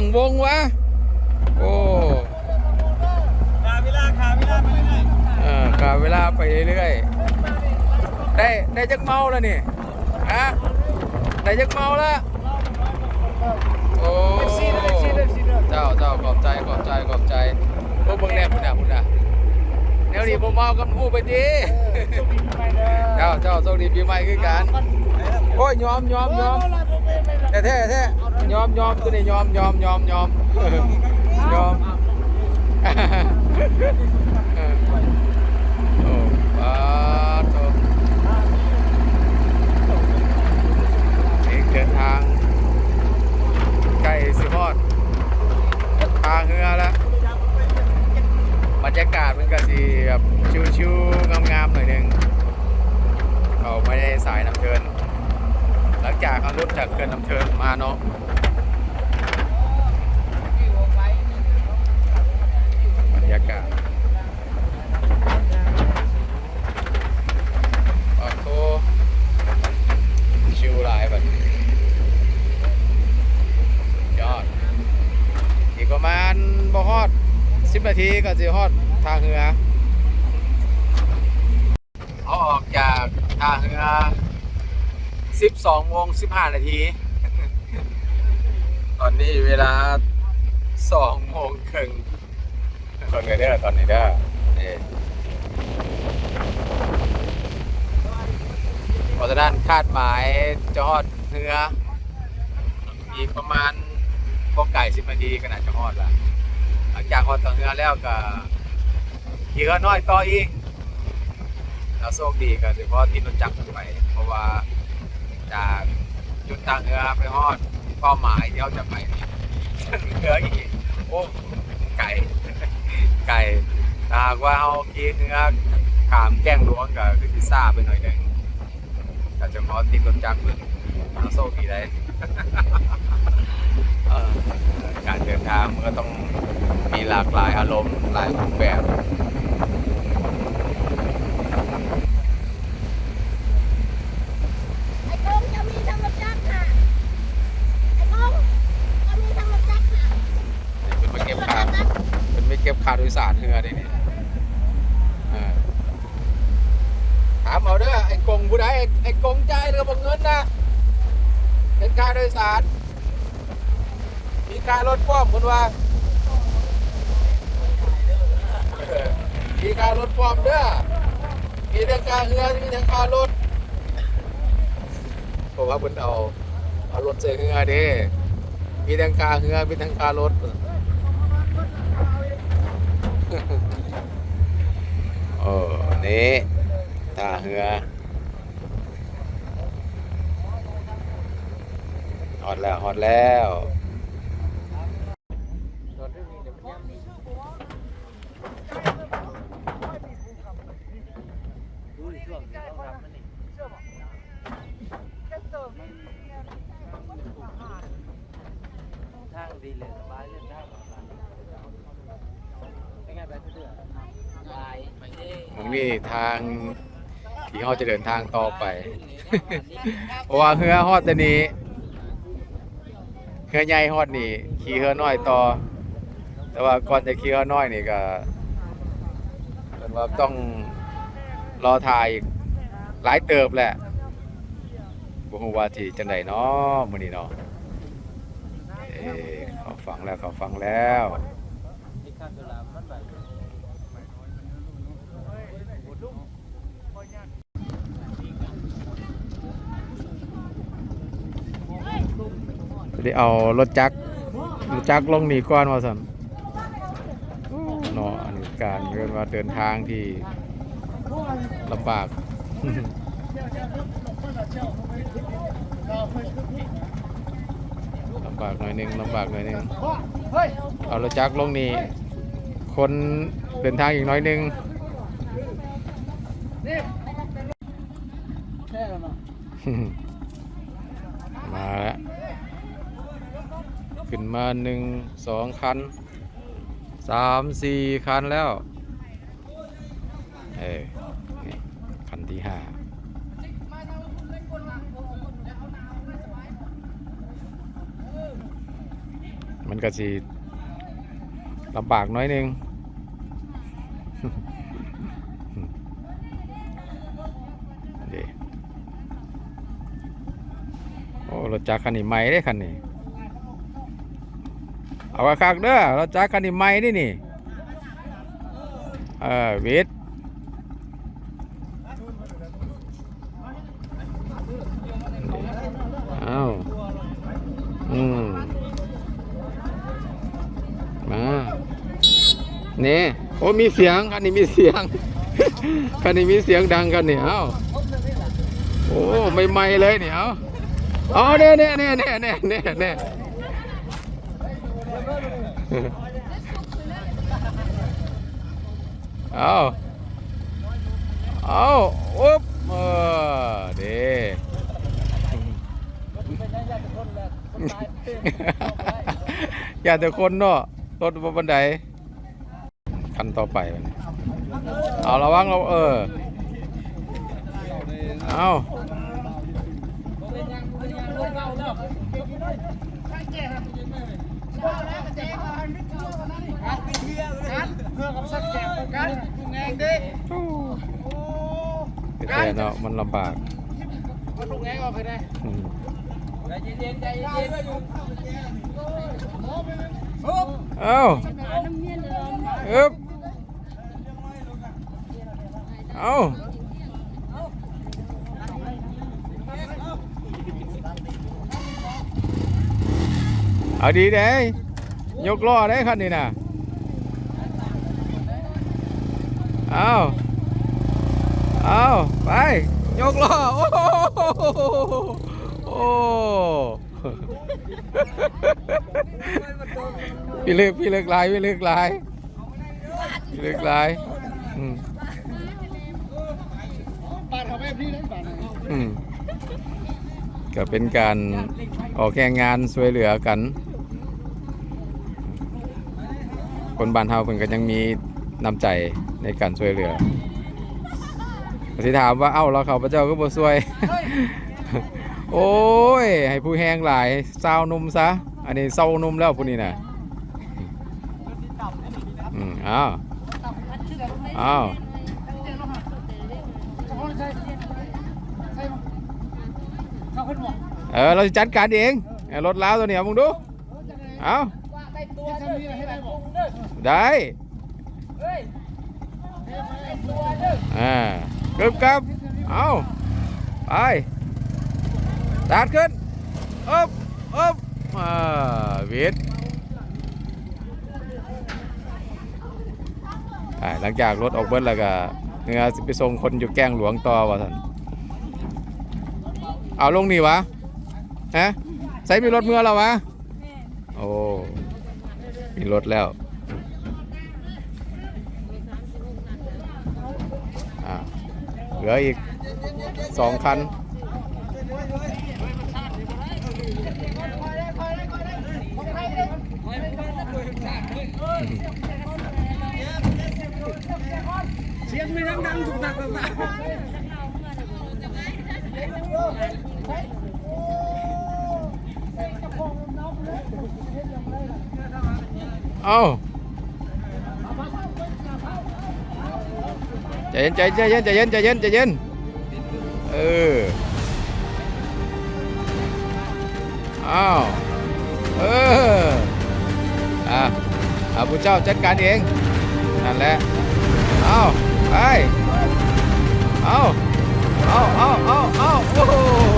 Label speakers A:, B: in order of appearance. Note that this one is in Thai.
A: ตั้งวงวะ โอ้
B: ขาเวลาขาเวลาไปเรื่อย
A: เออกาเวลาไปเรื่อยๆ ได้ได้จักเมาแล้วนี่ฮะได้จักเมาแล้ว โอ้
B: ซีเด้อซีเด้อซีเด้อ
A: เจ้าเจ้าขอบใจขอบใจขอบใจพวกเบิ่งแนบพุ่นน่ะพุ่นน่ะแนวนี้ผมเมากับผู้ไปดี
B: สุขีไปเด้อ
A: เจ้าเจ้าโชคดีปีใหม่คือกัน โอ้ยยอมยอมยอมแท้แท้แท้ ยอมยอมตัวนี้ยอมยอมยอมยอมยอมโอ้ปาโตนี่เดินทางใกล้สิฮอดทางเรือแล้วบรรยากาศมันก็สิแบบชิวๆงามๆหน่อยหนึงเขาไม่ได้สายน้ำเทินหลังจากเขาลุดจากเกินน้ำเทินมาเนาะ บรรยากาศปากโตชิวหลายแบบยอด อีกประมาณบ่ฮอด10นาทีก็จะฮอดทางเรือเขาออกจากทางเรือ12โมง15นาที ตอนนี้เวลา2โมงครึ่ง ตอนนี้เด้ตอนนี้เด้อนี่เพราะฉะนั้นคาดหมายจะฮอดเรืออีกประมาณพวกไก่10นาทีก็น่าจะฮอดละหลังจากฮอดต่อเรือแล้วก็ขี่ก็น้อยต่ออีกถ้าโชคดีก็สิพอติดรถจักรไปเพราะว่าจากจุดทางเรือไปฮอดเป้าหมายที่เราจะไปเหลืออีกโอ้ หากว่าเราขี่เรือขามแก้งหลวงก็คือสิซ่าไปหน่อยหนึงก็จะขอติดรถจักรเบิ่งเอาโซ่ดีได้เออการเดินทางมันก็ต้องมีหลากหลายอารมณ์หลายรูปแบบ
C: ไอ้กงจะมีทำรถจักรค่ะไอ้กงจะมีทำรถจักรค่ะ
A: เป็นไม่เก็บค่าเป็นไม่เก็บค่าโดยสารเรือได้นี่เออถามเอาเด้อไอ้กงผู้ใดไอ้ไอ้กงใจเรือบังเงินนะเป็นค่าโดยสาร มีค่ารถพ่วงคนว่ามีค่ารถพ่วงเด้อมีทั้งค่าเรือมีทั้งค่ารถเพราะว่าเพิ่นเอาเอารถใส่เรือเด้มีทั้งค่าเรือมีทั้งค่ารถเออนี่ ท่าเรือฮอดแล้วฮอดแล้ว
B: ทางดีเลยสบายเลยได้เป็นไงไปเรื่อยๆไปไปเลย
A: มันมีทาง ที่เขาจะเดินทางต่อไป เพราะว่าเรือฮอดแต่นี้เรือใหญ่ฮอดนี่ขี่เรือน้อยต่อ แต่ว่าก่อนจะขี่เรือน้อยนี่ก็เป็นว่าต้องรอถ่ายอีกหลายเติบแหละบ่ฮู้ว่าที่จังไดเนาะมื้อนี้เนาะเอ้เขาฟังแล้วเขาฟังแล้ว
B: ไป
A: ได้เอารถจักรรถจักรลงหนีก่อนว่าซั่นเนาะอันนี้การเรียนว่าเดินทางที่ลำบากลำบากหน่อยหนึงลำบากหน่อยหนึง
B: เฮ้ย
A: เอารถจักรลงนี่คนเดินทางอีกน้อยหนึง
B: แค่แล้วเนาะ
A: มาแล้ว ขึ้นมาหนึ่งสองคันสามสี่คันแล้ว เออคันที่ห้ามันก็สิลำบากน้อยนึง เด้โอ้ร ถจักรคันนี้ใหม่เด้คันนี้ เอาว่าคักเด้อรถจักรคันนี้ใหม่นี่นี่ เออวิทเอาอืม มา นี่ โอ้มีเสียง คันนี้มีเสียง คันนี้มีเสียงดังกันเนี่ยเอ้าโอ้ ไม่ไม่ๆเลยเนี่ยเอ้า เอเนี่ยเนี่ยเนี่ยเนี่ยเนี่ยเนี่ยเนี่ยเอาเอาอุ๊บเออเด้อย่าแต่คนเนาะรถบนบันไดคันต่อไปเอาระวังเราเออเอา
B: เพื่อกับสัก แจกกันกุ้งแงงดิ
A: แต่เนาะมันลำบาก
B: เอากุ้งแงงออกไปได้
A: อืม
B: ใจเย็นใจเย็น
A: เอาอึบเอา เอาดีเด้ยกล้อได้คันนี้นะเอาเอาไป ยกล้อ โอ้โหโอ้พี่เลือกพี่เลือกลายพี่เลือกลายพี่เลือกลายอืม
B: ปาดเขาแบบนี้เล
A: อืมก็เป็นการออกแข่งงานช่วยเหลือกัน คนบ้านเฮาเพิ่นก็ยังมีน้ำใจในการช่วยเหลือสิถามว่าเอ้าเราเขาพระเจ้าก็บ่ช่วย โอ้ย ให้ผู้แห้งหลายเศร้านุ่มซะ อันนี้เศร้านุ่มแล้วพวกนี้น่ะอืมอ้าวอ้าว
B: เอ
A: อ เราจะจัดการเองรถล้าตัวนี้เอามึงดู เอา
B: ได้
A: ได้
B: เอ่า
A: กือบกับเอาไปตัดขึ้นอ๊บอ๊บอ่าวิดหลังจากรถออกเบิ้ลแล้วก็เนื้อสิไปส่งคนอยู่แก้งหลวงต่อว่าท่นเอาลงนี่วะฮะใส่มีรถเมื่อแล้ววะ รถแล้วเหลืออีกสองคัน
B: เสียงไม่ดังดังถูกตักตักตัก
A: เอาใจเย็นใจเย็นใจเย็นใจเย็นใจเย็นเออเอาเอออะเอาผู้เจ้าจัดการเองนั่นแหละเอาไปเอาเอาเอาเอาเอาโอ้